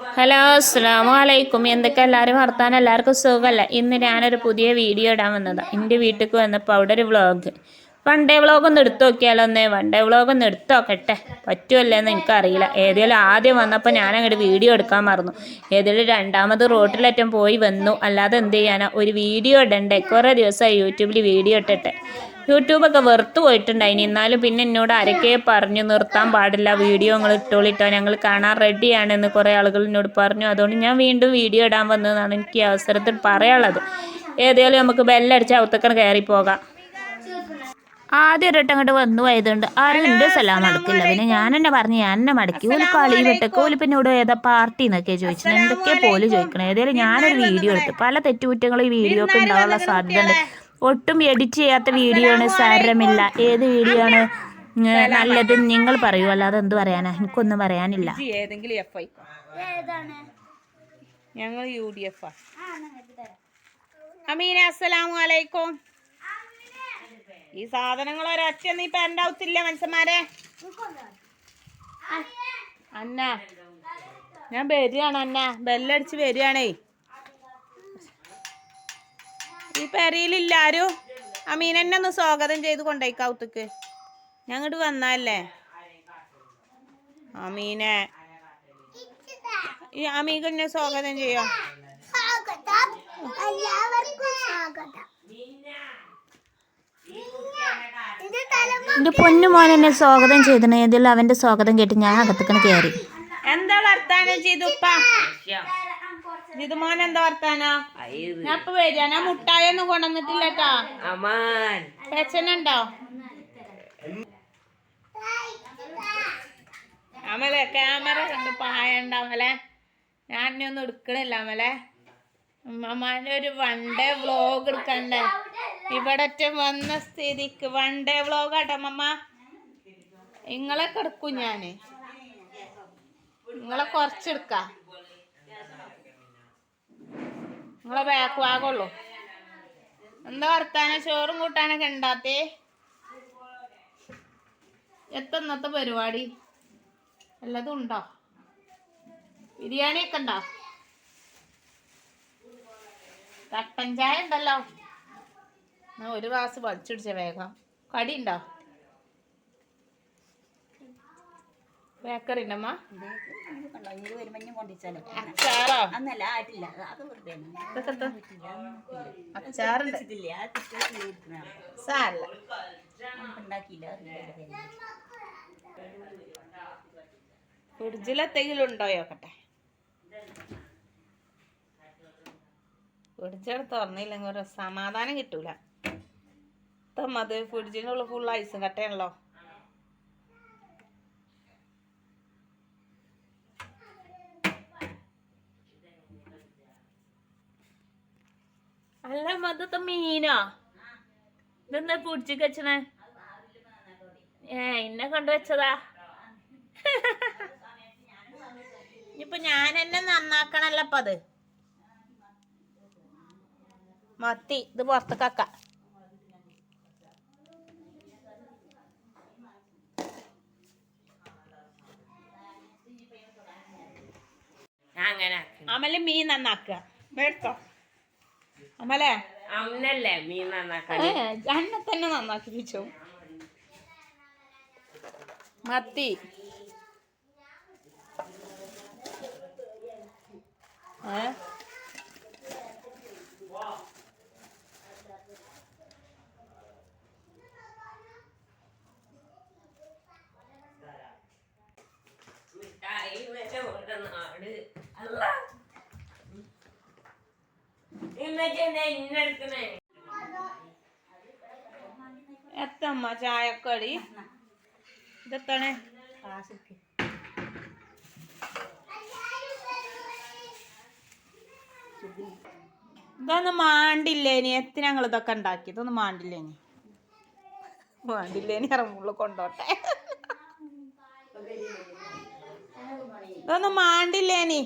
Hello അസ്സാം വലൈക്കും എന്തൊക്കെ എല്ലാവരും വർത്താനം? എല്ലാവർക്കും സുഖമല്ല ഇന്ന് ഞാനൊരു പുതിയ വീഡിയോ ഇടാൻ വന്നതാണ് എന്റെ വീട്ടിലേക്ക് വന്നപ്പോൾ അവിടെ ഒരു വ്ളോഗ്. വൺ ഡേ വ്ളോഗ് ഒന്ന് എടുത്തു നോക്കിയാലോ ഒന്ന്? വൺ ഡേ വ്ളോഗ് ഒന്ന് എടുത്തു നോക്കട്ടെ. പറ്റുമല്ലേന്ന് എനിക്കറിയില്ല. ഏതെങ്കിലും ആദ്യം വന്നപ്പോൾ ഞാൻ അങ്ങോട്ട് വീഡിയോ എടുക്കാൻ മറന്നു. ഏതെങ്കിലും രണ്ടാമത് റോട്ടിലറ്റം പോയി വന്നു. അല്ലാതെ എന്ത് ചെയ്യാനാ? ഒരു വീഡിയോ ഇടണ്ടേ? കുറേ ദിവസമായി യൂട്യൂബിൽ വീഡിയോ ഇട്ടിട്ടെ. യൂട്യൂബൊക്കെ വെറുത്ത് പോയിട്ടുണ്ടായിനി. എന്നാലും പിന്നെ എന്നോട് ആരൊക്കെ പറഞ്ഞു നിർത്താൻ പാടില്ല വീഡിയോ നിങ്ങൾ ഇട്ടോളിട്ടോ ഞങ്ങൾ കാണാൻ റെഡിയാണെന്ന് കുറേ ആളുകൾ എന്നോട് പറഞ്ഞു. അതുകൊണ്ട് ഞാൻ വീണ്ടും വീഡിയോ ഇടാൻ വന്നതെന്നാണ് എനിക്ക് ഈ അവസരത്തിൽ പറയാനുള്ളത്. ഏതായാലും നമുക്ക് ബെല്ലടിച്ച് അവത്തക്കണ് കയറി പോകാം. ആദ്യം ഒരിട്ടം അങ്ങോട്ട് വന്നു പോയതുകൊണ്ട് ആരും എന്റെ സ്ഥലം മടക്കില്ല പിന്നെ ഞാൻ തന്നെ പറഞ്ഞ് ഞാൻ തന്നെ മടക്കി. ഒരു കളി വിട്ടൊക്കെ. ഓൽ പിന്നെ ഇവിടെ ഏതാ പാർട്ടി എന്നൊക്കെ ചോദിച്ചു. എന്തൊക്കെയാ പോലും ചോദിക്കണം? ഏതായാലും ഞാനൊരു വീഡിയോ എടുത്തു. പല തെറ്റുകുറ്റങ്ങളും ഈ വീഡിയോ ഒക്കെ ഉണ്ടാവാനുള്ള സാധ്യത ഉണ്ട് ഒട്ടും എഡിറ്റ് ചെയ്യാത്ത വീഡിയോ ആണ് സാരമില്ല. ഏത് വീഡിയോ ആണ്? നല്ലത് നിങ്ങൾ പറയൂ. അല്ലാതെ എന്ത് പറയാനാ? എനിക്കൊന്നും പറയാനില്ല. ഏതെങ്കിലും എഫ് ഐ ഞങ്ങൾ യു ഡി എഫ് അമീന അസ്സലാമു അലൈക്കും. ഈ സാധനങ്ങൾ ഒരൊറ്റ നീ ഇപ്പൊ എന്റെ ഔത്തില്ല മനുഷ്യന്മാരെ. അന്ന. ഞാൻ വരികയാണ് അന്ന. ബെല്ലടിച്ച് വരികയാണേ. ഈ പെരയിലില്ല ആരും മീനെന്നെ ഒന്ന് സ്വാഗതം ചെയ്ത് കൊണ്ടേക്കാവത്തേക്ക് ഞങ്ങോട്ട് വന്നല്ലേ മീനെ. ഈ അമീകന്നെ സ്വാഗതം ചെയ്യോ? എന്റെ പൊന്നു മോൻ എന്നെ സ്വാഗതം ചെയ്തിന് അവന്റെ സ്വാഗതം കേട്ട് ഞാൻ അകത്തേക്കണ് കയറി എന്താ വർത്താനം ചെയ്തുപ്പ ജിതു മോൻ എന്താ വർത്താനോ? ഞാൻ ഇപ്പൊ വരിക ഞാൻ മുട്ടായി ഒന്നും കൊണ്ടുവന്നിട്ടില്ലട്ടാ പ്രശ്നണ്ടോ അമലെ ക്യാമറ കണ്ട് പായണ്ട അമലെ ഞാൻ ഇനി ഒന്നും എടുക്കണില്ല അമലെ. ഉമ്മമാന്റെ ഒരു വൺ ഡേ വ്ലോഗ് എടുക്കണ്ടേ? ഇവിടെ വന്ന സ്ഥിതിക്ക് വൺ ഡേ വ്ലോഗ് ആട്ടോ അമ്മമ്മ നിങ്ങളെ കിടക്കും ഞാൻ. നിങ്ങളെ കുറച്ചെടുക്കാം. നിങ്ങളെ ബാക്ക് ഭാഗമുള്ളൂ. എന്താ വർത്താനം? ചോറും കൂട്ടാനൊക്കെ ഉണ്ടാത്തേ എത്തുന്നത്തെ പരിപാടി? എല്ലാതും ഉണ്ടോ? ബിരിയാണി ഒക്കെ ഉണ്ടോ? കട്ടൻ ചായ ഉണ്ടല്ലോ. ഒരു ഗ്ലാസ് വലിച്ചുടിച്ച വേഗം. കടി ഉണ്ടോ? ബേക്കറി ഉണ്ടമ്മ അച്ചാറോ? അന്നല്ല ആയിട്ടില്ല. അത് വെറുതെ ഇതൊക്കെ എത്ര? അച്ചാറുണ്ട്. സാരല്ല. ഉണ്ടാക്കിയില്ല. ഫ്രിഡ്ജിലെന്തെങ്കിലും ഉണ്ടോ? നോക്കട്ടെ. ഫ്രിഡ്ജവിടെ തുറന്നില്ലെങ്കിൽ ഒരു സമാധാനം കിട്ടൂല. തമ്മത് ഫ്രിഡ്ജിനുള്ള ഫുൾ ഐസും കട്ടയാണല്ലോ അല്ല മതത്തെ മീനോ. ഇതെന്താ ഫ്രിഡ്ജിക്ക് വെച്ചണേ? ഏ ഇന്നെ കൊണ്ടുവച്ചതാ ഇനിയിപ്പൊ ഞാൻ എന്നെ നന്നാക്കണല്ലോ അപ്പൊ അത്. മത്തി ഇത് പുറത്തേക്കാക്ക അങ്ങനെ അമൽ മീൻ നന്നാക്കുക. വേട്ടോ അമലേ അമ്മനല്ലേ മീൻ നന്നാക്കാൻ. എന്നെ തന്നെ നന്നാക്കി വെച്ചു മത്തി. ഏ മിഠായി വരെ ഉണ്ട് നാട് അല്ല ഇമ്മച്ചെന്താ ഇന്നെടുക്കണേ എത്തമ്മ ചായക്കടി? ഇതെത്താണ്? ഇതൊന്നും മാണ്ടില്ലേനി എത്ര ഞങ്ങൾ ഇതൊക്കെ ഉണ്ടാക്കി. ഇതൊന്നും മാണ്ടില്ലേനി മാണ്ടില്ലേനി ഇറങ്ങുള്ളു കൊണ്ടോട്ടെ. ഇതൊന്നും മാണ്ടില്ലേനി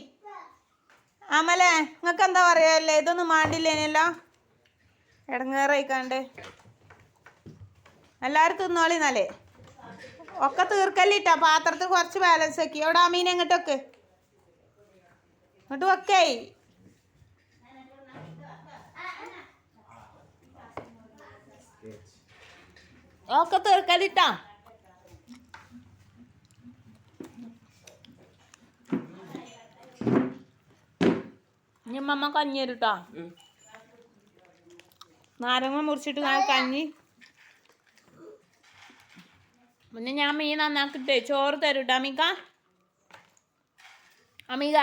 അമലേ നിങ്ങൾക്ക് എന്താ പറയാല്ലേ? ഇതൊന്നും മാണ്ടില്ലേനല്ലോ. ഇടങ്ങേറായിക്കാണ്ട് എല്ലാവരും തിന്നോളി എന്നാലേ. ഒക്കെ തീർക്കല്ലിട്ടാ പാത്രത്തിൽ കുറച്ച് ബാലൻസ് ആക്കി മീൻ എങ്ങോട്ട് ഇങ്ങോട്ട് വെക്കേ? ഒക്കെ തീർക്കലിട്ടാ ഇനി അമ്മ കഞ്ഞി തരൂട്ടാ നാരങ്ങ മുറിച്ചിട്ട് ഞാൻ കഞ്ഞി. പിന്നെ ഞാൻ മീൻ നന്നാക്കിട്ടേ ചോറ് തരൂട്ടാ അമിക അമിക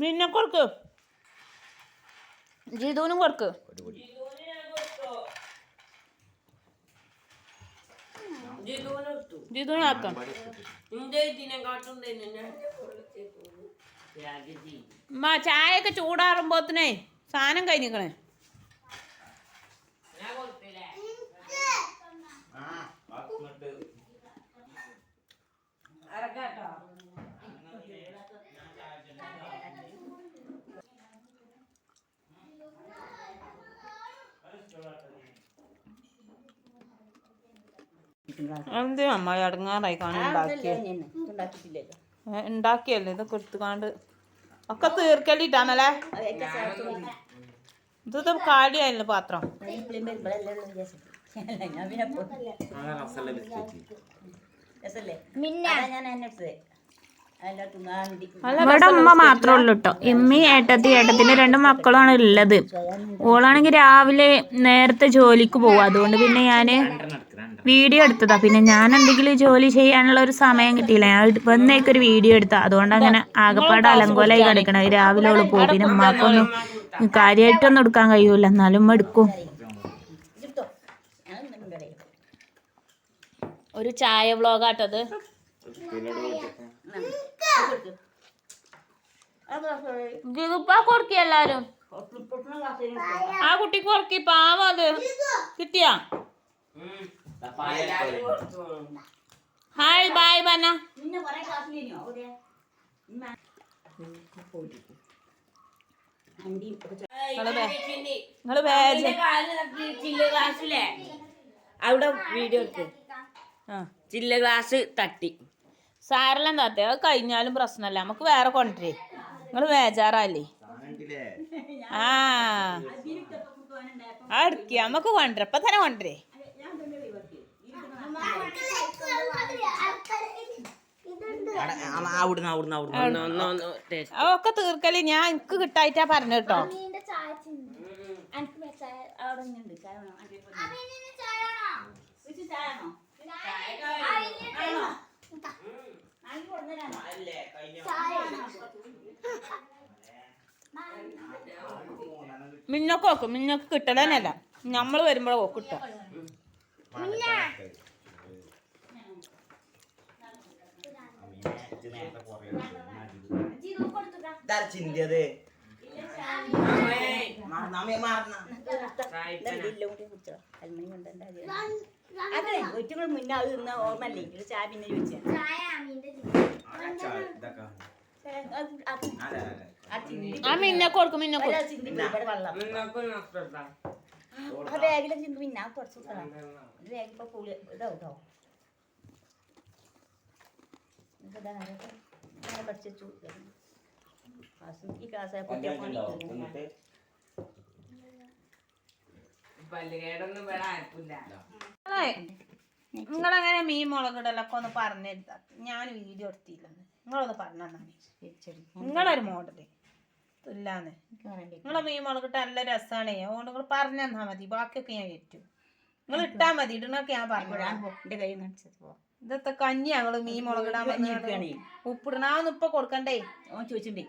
മീനിനെ കൊടുക്ക്. ജീതുവിനും കൊടുക്ക്. ജിതുവിനെ ആക്കാം ഉമ്മ ചായയൊക്കെ ചൂടാറുമ്പോത്തിനേ സാധനം കഴിഞ്ഞിക്കണേ എന്ത് അമ്മ അടങ്ങാറായി കാണുണ്ടാക്കിയ ഉണ്ടാക്കിയല്ലേ? ഇത് കൊടുത്തുകാണ്ട്. ഒക്കെ തീർക്കലിട്ടാണല്ലേ. ഇത് കാടിയായിരുന്നു പാത്രം? ഞാൻ പിന്നെ ഇവിടെ ഉമ്മ മാത്രമേ ഉള്ളൂ കേട്ടോ ഇമ്മി ഏട്ടത്തി ഏട്ടത്തിന്റെ രണ്ട് മക്കളാണ് ഉള്ളത്. ഓളാണെങ്കിൽ രാവിലെ നേരത്തെ ജോലിക്ക് പോകും അതുകൊണ്ട് പിന്നെ ഞാൻ വീഡിയോ എടുത്തതാ. പിന്നെ ഞാൻ എന്തെങ്കിലും ജോലി ചെയ്യാനുള്ള ഒരു സമയം കിട്ടിയില്ല. ഞാൻ വന്നേക്ക് ഒരു വീഡിയോ എടുത്താ. അതുകൊണ്ട് അങ്ങനെ ആകപ്പാട് അലങ്കോലായി കിടക്കണം. രാവിലെ ഓൾ പോകും പിന്നെ ഉമ്മാക്കൊന്നും കാര്യമായിട്ടൊന്നും എടുക്കാൻ കഴിയൂല. എന്നാലും ഉമ്മ എടുക്കും. ഇട്ടോ ഞാൻ ഇന്നുണ്ട് ഒരു ചായ വ്ളോഗാട്ടത് കൊടുക്ക്. എല്ലാരും. ആ കുട്ടിക്ക് കൊടുക്കി പാവം അത്. കിട്ടിയാ? ഹായ് ബായ് ബന അവിടെ നിങ്ങൾ വീഡിയോ ചില്ല ഗ്ലാസ് തട്ടി. സാരെല്ലാം താത്തേ അത് കഴിഞ്ഞാലും പ്രശ്നമല്ല നമുക്ക് വേറെ കൊണ്ടുവരേ നിങ്ങൾ വേജാറല്ലേ ആ. ആ എടുക്കുക നമുക്ക് കൊണ്ടുവരാം ഇപ്പൊ തന്നെ കൊണ്ടുവരേ ഒക്കെ തീർക്കൽ. ഞാൻ എനിക്ക് കിട്ടായിട്ടാ പറഞ്ഞു കേട്ടോ. എനിക്ക് ഉണ്ട്. ചായ വേണോ? അണ്ടി പൊടി. ഇത് ചായ വേണോ? ആണോ? ആണെങ്കിൽ കൊണ്ടുവരാനോ? മിന്നൊക്കെ വെക്കും. മിന്നൊക്കെ കിട്ടലന്നല്ല നമ്മൾ വരുമ്പോഴേ ഓക്ക് കിട്ടുക. ചിന്തിയത്. അതെ ഒറ്റങ്ങൾ മുന്നേ അത് തിന്ന ഓർമ്മല്ലേ ഒരു ചായ പിന്നെ ചോദിച്ചാ ആ ചിന്തി ആ മിന്നൊക്കെ കൊടുക്കും. ബാഗിലെ ചിന്തി പിന്നെ കുറച്ച് പുളി പഠിച്ചു ഈ കുട്ടിയെ ഇവിടെ ആർക്കില്ല. നിങ്ങളെങ്ങനെ മീൻ മുളകിടലൊക്കെ ഒന്ന് പറഞ്ഞെടുത്ത ഞാൻ വീഡിയോ എടുത്തില്ലെന്ന്. നിങ്ങളൊന്ന് പറഞ്ഞാണ് നിങ്ങളൊരു മോഡൽ. ഇല്ലാന്ന്. നിങ്ങളെ മീൻ മുളകിട്ട് നല്ല രസമാണ് അതുകൊണ്ട് നിങ്ങൾ പറഞ്ഞു തന്നാ മതി. ബാക്കിയൊക്കെ ഞാൻ ഏറ്റു നിങ്ങൾ ഇട്ടാ മതി. ഇടണൊക്കെ ഞാൻ പറഞ്ഞു കൈ ഇതത്തെ കഞ്ഞി ഞങ്ങൾ മീൻ മുളകിടാൻ ഉപ്പിടണാന്ന് ഇപ്പൊ കൊടുക്കണ്ടേ? ചോദിച്ചിട്ടേ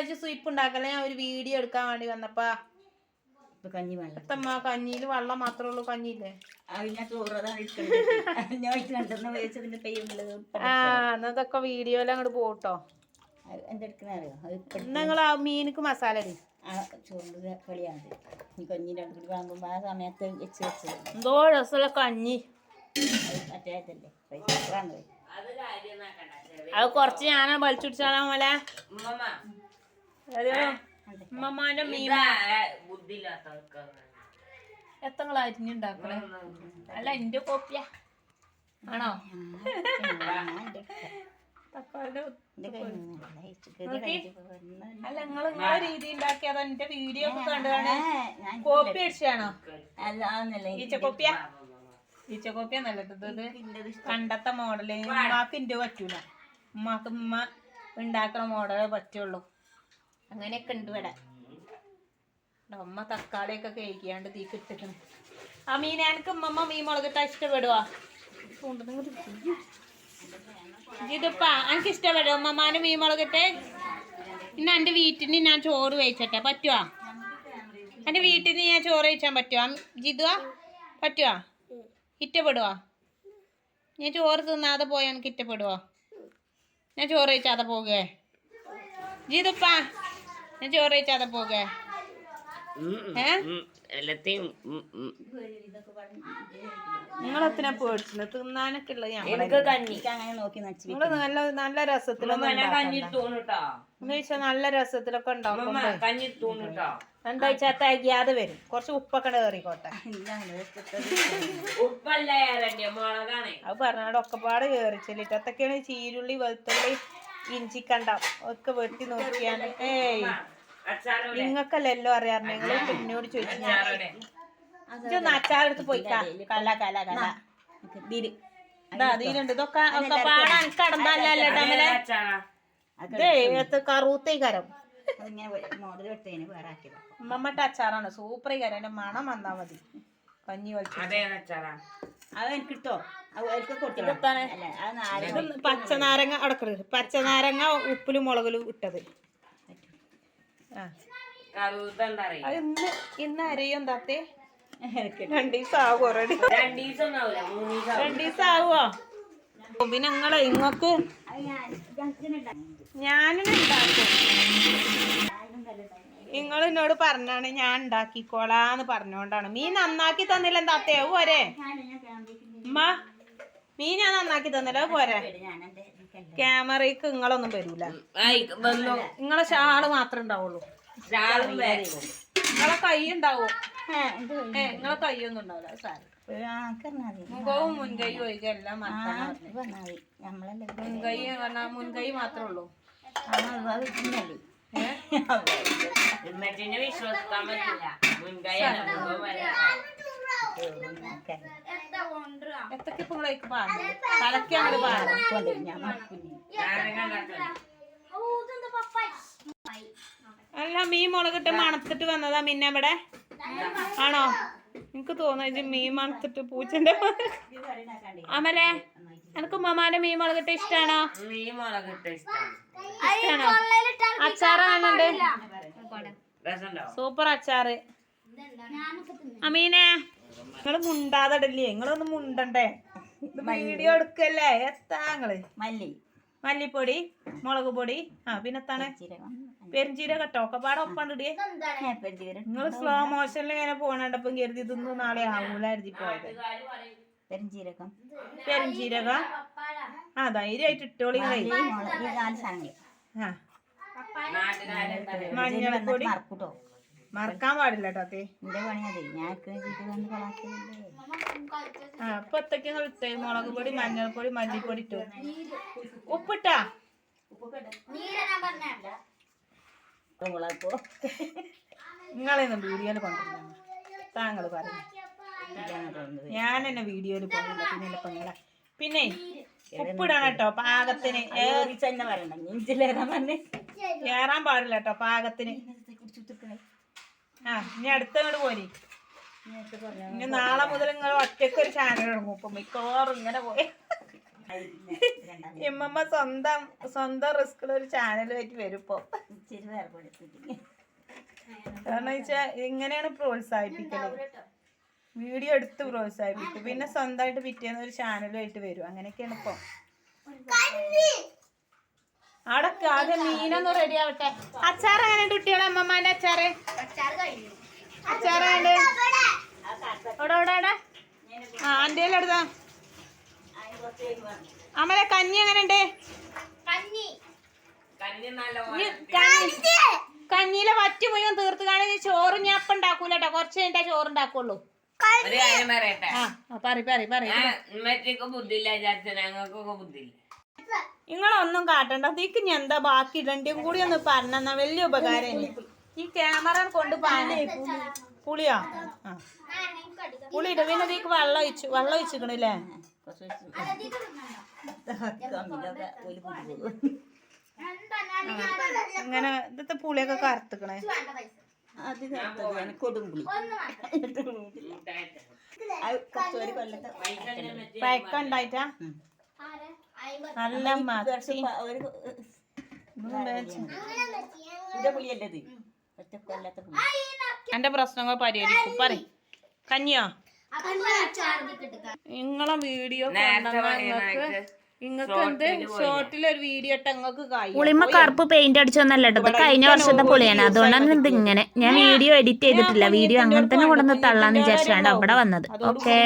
വെച്ച് സ്വീപ്പ് ഉണ്ടാക്കല്ലേ? ഞാൻ ഒരു വീഡിയോ എടുക്കാൻ വേണ്ടി വന്നപ്പാ. കഞ്ഞി വെള്ളം കഞ്ഞിയിൽ വെള്ളം മാത്രമേ ഉള്ളൂ കഞ്ഞിയില്ലേ? എന്നതൊക്കെ വീഡിയോയിൽ അങ്ങോട്ട് പോട്ടോ. എന്തെടുക്കണ അറിയോ നിങ്ങൾ ആ മീനിക്ക് മസാല ഇടി. ആ ചോറിന്റെ കളിയാണത് ഈ കഞ്ഞി രണ്ടു കൂടി വാങ്ങുമ്പോ ആ സമയത്ത് വെച്ച് വെച്ചത്. എന്തോ രസമുള്ള കഞ്ഞി. അത് മറ്റേ ഇതല്ലേ? പൈസ കുറച്ച് ഞാനാ വലിച്ചുടിച്ചാലോ മോലെ ഉമ്മമാന്റെ മീൻ എത്ര അരിഞ്ഞുണ്ടാക്കണേ അല്ല എന്റെ കോപ്പിയ. ആണോ? എന്റെ തക്കാളിന്റെ കൈ അല്ല നിങ്ങൾ നിങ്ങളെ രീതി ഉണ്ടാക്കിയത് എന്റെ വീഡിയോ ഒക്കെ കണ്ടതാണ്. കോപ്പി അടിച്ചാണോ? ഈച്ചക്കോപ്പിയ ഈച്ചക്കോപ്പിയ നല്ലത് ഇത് പണ്ടത്തെ മോഡൽ. ഉമ്മാക്ക് ഇന്റെ പറ്റൂല. ഉമ്മാക്ക് ഉമ്മ ഉണ്ടാക്കണ മോഡലേ പറ്റുള്ളൂ. അങ്ങനെയൊക്കെ ഉണ്ട് ഇവിടെ. ഉമ്മ തക്കാളിയൊക്കെ കഴിക്കാണ്ട് തീ കിട്ടിക്കണം. ആ മീൻ എനിക്ക് ഉമ്മമ്മ മീൻ മുളകിട്ടാ ഇഷ്ടപ്പെടുവാ. ഇതിപ്പാ എനിക്ക് ഇഷ്ടപ്പെടും ഉമ്മമാന് മീൻ മുളകിട്ട്? ഇന്ന് എന്റെ വീട്ടിന് ഞാൻ ചോറ് കഴിച്ചട്ടെ. പറ്റുവാ? എന്റെ വീട്ടിൽ നിന്ന് ഞാൻ ചോറ് വെച്ചാൻ പറ്റുവാ? ജിതുവാ? പറ്റുവാ? ഇഷ്ടപ്പെടുവാ ഞാൻ ചോറ് തിന്നാതെ പോയാൽ എനിക്ക് ഇഷ്ടപ്പെടുവോ ഞാൻ ചോറ് കഴിച്ചാതെ പോകുകേ ജിതുപ്പാ ഞാൻ ചോറ് കഴിച്ചാതെ പോകുകേ ഏ? എല്ലാത്തെയും നിങ്ങളെത്തിനാ പേടിച്ചില്ല തിന്നാനൊക്കെ ഉള്ളത് കഞ്ഞി. അങ്ങനെ നോക്കി നല്ല നല്ല രസത്തിലൊന്നും നല്ല രസത്തിലൊക്കെ തൂണിട്ടോ എന്താ വെച്ചാൽ തികയാതെ വരും. കുറച്ച് ഉപ്പൊക്കെ കയറിക്കോട്ടെ മുളകാണ്. അത് പറഞ്ഞാൽ ഒക്കെപ്പാട് കയറി ചെല്ലിട്ട് അതൊക്കെയാണ് ചീരുള്ളി വെളുത്തുള്ളി ഇഞ്ചി കണ്ട ഒക്കെ വെട്ടി നോക്കിയാണ് ഏയ്. നിങ്ങൾക്കല്ല എല്ലാം അറിയാറ് നിങ്ങൾ പിന്നോട് ചോദിച്ചു ഞാൻ അച്ചാറെടുത്ത് പോയി കല കല കല. ദിരി ഇതാ അതിലുണ്ട് ഇതൊക്കെ ഒക്കെ പാടാൻ കടന്നല്ലേ തമ്മിലെ അച്ചാറാ? ഇതേ എത്ത് കറൂത്തേ കരം. ഉമ്മമ്മട്ട അച്ചാറാണ്. സൂപ്പർ കരം. അതിന്റെ മണം വന്നാ മതി. കഞ്ഞി വലിച്ചു അതേ അച്ചാറാ? അത് എനിക്ക് കിട്ടോ അത് എനിക്ക് കൊടുത്തില്ല അല്ല അത് നാരങ്ങ ഇത് പച്ചനാരങ്ങ അടക്കരുത് പച്ചനാരങ്ങ ഉപ്പിലും മുളകിലും ഇട്ടത് ആ കറുത്ത എന്താ അറിയാം അത് ഇന്ന് ഇന്ന് അരയും താത്തേ എനിക്ക് രണ്ടു ദിവസം ആവും ഓൾറെഡി രണ്ടു ദിവസം ഒന്നാവൂല മൂന്ന് ദിവസം രണ്ടു ആവുമോ പിന്നെ നിങ്ങളെ ഇങ്ങക്ക് അത് ഞാൻ ജംഗ്ഷനുണ്ടാക്കി ഞാനും നിങ്ങൾ എന്നോട് പറഞ്ഞാണ് ഞാൻ ഉണ്ടാക്കിക്കോളാന്ന് പറഞ്ഞോണ്ടാണ്. മീൻ നന്നാക്കി തന്നില്ല താത്തേ പോരെ. ഉമ്മ മീൻ ഞാൻ നന്നാക്കി തന്നില്ല പോരെ. ക്യാമറയ്ക്ക് നിങ്ങളൊന്നും വരൂല നിങ്ങളെ ഷാൾ മാത്രമേ ഉണ്ടാവുള്ളൂ നിങ്ങളെ കൈ ഉണ്ടാവും നിങ്ങളെ കൈയൊന്നും ഉണ്ടാവില്ല സാരം മുഖവും മുൻകൈയും ഒഴികെ എല്ലാം മുൻകൈ പറഞ്ഞാൽ മുൻകൈ മാത്രമേ ഉള്ളൂ വിശ്വസിക്കാൻ പറ്റില്ല മുൻകൈ എത്തൊക്കെ ഇപ്പൊ നിങ്ങളേക്ക് അങ്ങോട്ട് മറക്കില്ല നാരങ്ങ ഉണ്ടാക്കണം അല്ല മീൻ മുളകിട്ട് മണത്തിട്ട് വന്നതാ പിന്നെ ഇവിടെ? ആണോ? എനിക്ക് തോന്നുന്നു ഇത് മീൻ മണത്തിട്ട് പൂച്ചന്റെ അമലെ എനിക്ക് ഉമ്മമാന്റെ മീൻ മുളകിട്ട് ഇഷ്ടാണോ? മുളകിട്ട് ഇഷ്ടമാണ് ഇഷ്ടാണോ? അച്ചാറാണുണ്ട് രസമുണ്ടോ സൂപ്പർ അച്ചാറ്. അമീനെ നിങ്ങൾ മുണ്ടാതടല്ലേ? നിങ്ങളൊന്ന് മുണ്ടണ്ടേ? ഇത് വീഡിയോ എടുക്കല്ലേ? എത്താ നിങ്ങൾ? മല്ലി. മല്ലിപ്പൊടി മുളക് പൊടി. ആ പിന്നെത്താണ് ജീരകം പെരുംജീരകം. കേട്ടോ ഒക്കെ പാടെ ഒപ്പണ്ടിടിയേ പെരുജീരകം. നിങ്ങൾ സ്ലോ മോഷനിൽ ഇങ്ങനെ പോണണ്ടപ്പം കരുതി ഇതൊന്നും നാളെ ആവൂലായിരുന്നു പോയത്. പെരുജീരകം. പെരുംജീരകം. ആ ധൈര്യമായിട്ട് ഇട്ടോളി മഞ്ഞൾപ്പൊടി. മറക്കൂട്ടോ. മറക്കാൻ പാടില്ല കേട്ടോ എന്റെ പണി അതെ. ഞാൻ അപ്പൊ ഒത്തക്ക് ഇട്ടേ മുളക് പൊടി മഞ്ഞൾപ്പൊടി മല്ലിപ്പൊടി ഇട്ടു. ഉപ്പിട്ടാ? നിങ്ങളെന്ന് വീഡിയോയിൽ കൊണ്ടുവരുന്ന താങ്കൾ പറഞ്ഞു ഞാൻ എന്നെ വീഡിയോയിൽ പോകുന്നില്ല പിന്നെ പെങ്ങളെ പിന്നെ ഉപ്പിടണം കേട്ടോ പാകത്തിന്. ഏറിച്ചെന്നെ തന്നെ പറയണം നെഞ്ചിലേറാൻ പറഞ്ഞേ. ഏറാൻ പാടില്ല കേട്ടോ പാകത്തിന്. ആ ഇനി അടുത്തങ്ങോട്ട് പോരി. ഇനി നാളെ മുതൽ നിങ്ങൾ ഒറ്റയ്ക്ക് ഒരു ചാനൽ തുടങ്ങും ഇപ്പൊ മിക്കവാറും ഇങ്ങനെ പോയി. ഇമ്മമ്മ സ്വന്തം സ്വന്തം റിസ്കിൽ ഒരു ചാനലുമായിട്ട് വരും ഇപ്പൊ. കാരണം വെച്ചാ ഇങ്ങനെയാണ് പ്രോത്സാഹിപ്പിക്കുന്നത് വീഡിയോ എടുത്ത് പ്രോത്സാഹിപ്പിക്കും. പിന്നെ സ്വന്തമായിട്ട് പിറ്റേന്ന് ഒരു ചാനലുമായിട്ട് വരും. അങ്ങനെയൊക്കെയാണ് ഇപ്പൊ. അടക്ക് ആദ്യം മീനൊന്ന് റെഡി ആവട്ടെ അച്ചാർ എങ്ങനെ കുട്ടികളെ അമ്മമാന്റെ അച്ചാറ്. അച്ചാർ എങ്ങനെ ഇവിടെ ഇവിടെ ഇവിടെ ആ എന്റെ എടുത്താ അമ്മലെ കഞ്ഞി എങ്ങനെയുണ്ട്? കഞ്ഞിയിലെ വറ്റ് മുഴുവൻ തീർത്ത് കാണി. ചോറ് ഞാൻ അപ്പം ഉണ്ടാക്കൂല കേട്ടോ കുറച്ച് കഴിഞ്ഞിട്ടേ ചോറ് ഉണ്ടാക്കുള്ളൂ. പറയട്ടെ. ആ ആ, പറ പറ പറ ഞാൻ ഉമ്മച്ചിക്ക് ബുദ്ധിയില്ല ഞങ്ങൾക്കൊക്കെ ബുദ്ധിയില്ല. നിങ്ങളൊന്നും കാട്ടണ്ട. തീക്ക് ഞാൻ എന്താ ബാക്കി? രണ്ടും കൂടി ഒന്ന് പറഞ്ഞാ വലിയ ഉപകാരം ഈ ക്യാമറ കൊണ്ട് പുളിയാ പുളിയോ? ആ. പുളി ഇട. പിന്നെ തീക്ക് വെള്ളം ഒഴിച്ചു വെള്ളം ഒഴിച്ചിക്കണില്ലേ അങ്ങനെ ഇതത്തെ പുളിയൊക്കെ കറുത്തിക്കണേ. പഴക്കം ചേർത്തത് നല്ല മത്തി. എന്റെ പ്രശ്നങ്ങൾ പരിഹരിക്കും. പറ കഞ്ഞിയോ? നിങ്ങളെ വീഡിയോ നിങ്ങൾക്ക് നിങ്ങൾക്ക് എന്ത്? ഷോർട്ടിൽ ഒരു വീഡിയോ ഇട്ട് നിങ്ങൾക്ക് പുളിമ കറുപ്പ് പെയിന്റ് അടിച്ചൊന്നല്ല കേട്ടോ കഴിഞ്ഞ വർഷത്തെ പുളിയാണ്. അതുകൊണ്ടാണ് ഇത് ഇങ്ങനെ. ഞാൻ വീഡിയോ എഡിറ്റ് ചെയ്തിട്ടില്ല. വീഡിയോ അങ്ങനെ തന്നെ കൊണ്ടുവന്ന് തള്ളാന്ന് വിചാരിച്ചാണ് അവിടെ വന്നത്. ഓക്കെ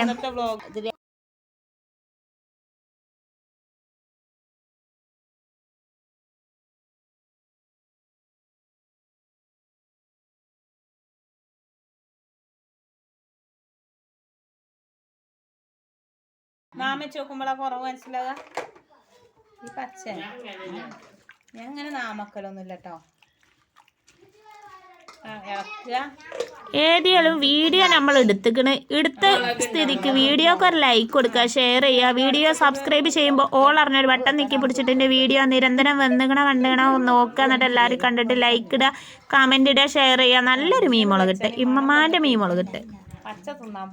നാമച്ച് നോക്കുമ്പോഴാ കുറവ് മനസ്സിലാകാ ഈ പച്ച. ഞാൻ അങ്ങനെ നാമക്കലൊന്നുമില്ല കേട്ടോ ഏതിയാലും വീഡിയോ നമ്മൾ എടുത്തുക്കണ്. എടുത്ത സ്ഥിതിക്ക് വീഡിയോക്ക് ഒരു ലൈക്ക് കൊടുക്കുക ഷെയർ ചെയ്യുക. വീഡിയോ സബ്സ്ക്രൈബ് ചെയ്യുമ്പോൾ ഓൾ അറിഞ്ഞൊരു വട്ടം നീക്കി പിടിച്ചിട്ട് എന്റെ വീഡിയോ നിരന്തരം വന്നുകണ കണ്ടുകണോ നോക്കുക. എന്നിട്ട് എല്ലാവരും കണ്ടിട്ട് ലൈക്ക് ഇടുക കമന്റ് ഇടുക ഷെയർ ചെയ്യുക. നല്ലൊരു മീൻ മുളകിട്ട് ഇമ്മമാന്റെ മീൻ മുളകിട്ട് പച്ച തിന്നാൻ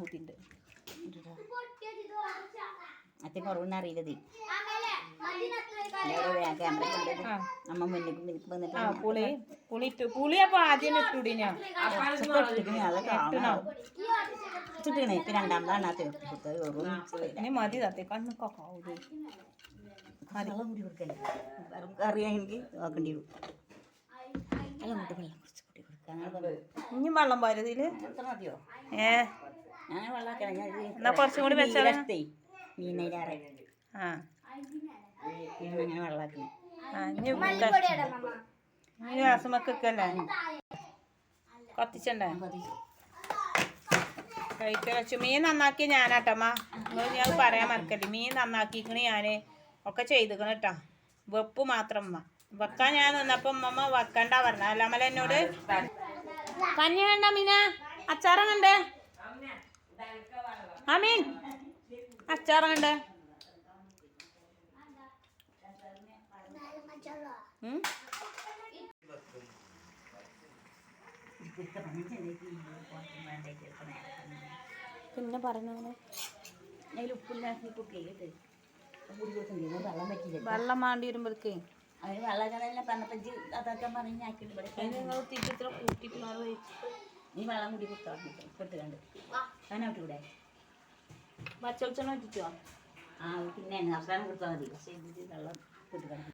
അച്ഛൻ കുറവെന്ന് അറിയില്ലത്. അമ്മ വന്നിട്ട് ആ പുളി പുളി ഇട്ടു. പുളി അപ്പൊ ആദ്യം ഇട്ടുടിനാ ഇട്ടിക്കണേ അതൊക്കെ ചുട്ടിക്കണേ ഇപ്പൊ രണ്ടാമതാണ് ആ തീർത്തത് വെറും ഇനി മതി തത്തി കൊക്കാവൂത് വെള്ളം കൂടി കൊടുക്കല്ലേ വെറും കറിയാണെങ്കിൽ നോക്കേണ്ടി വരും. അങ്ങോട്ട് വെള്ളം കുറച്ച് കൂടി കൊടുക്കുക അങ്ങനെ പറഞ്ഞു ഇനി വെള്ളം പാരതിൽ? എത്ര മതിയോ? ഏ? എന്നാ കുറച്ചും കൂടി വെച്ചാലോ? മീനേരാറെ ആ. അങ്ങനെ വെള്ളമാക്കി ആ ഇനി കത്തിച്ചണ്ടേ? കഴിച്ച. വെച്ചു മീൻ നന്നാക്കി ഞാനാട്ടമ്മ നിങ്ങൾ ഞാൻ പറയാൻ മറക്കല്ലേ. മീൻ നന്നാക്കിക്കണ് ഞാൻ. ഒക്കെ ചെയ്തിക്കണ് കേട്ടാ വെപ്പ് മാത്രം അമ്മ വെക്കാൻ ഞാൻ നിന്നപ്പം അമ്മ വെക്കണ്ട പറഞ്ഞ. അല്ലമ്മല എന്നോട്? കഞ്ഞി വേണ്ട മീന. അച്ചാറം കണ്ടേ അച്ചാറം പിന്നെ പറഞ്ഞു അതിൽ വെള്ളം മാണ്ടി വരുമ്പോഴേക്കേ. അതിന് വെള്ളം തന്നെ പറഞ്ഞപ്പഞ്ച് അതൊക്കെ പറഞ്ഞ് ആക്കിയിട്ട് ഇവിടെ നിങ്ങൾ തിരിച്ചിത്ര വെച്ച്. നീ വെള്ളം കൂടി കൊടുത്താൽ കൊടുത്തു കണ്ട്. അതിനോട്ട് പച്ചവെളിച്ചെണ്ണ വെച്ചിട്ടോ ആ പിന്നെ അവസാനം കൊടുത്താൽ മതി. പക്ഷേ ഇതിൽ വെള്ളം കൊടുത്ത് കണ്ട്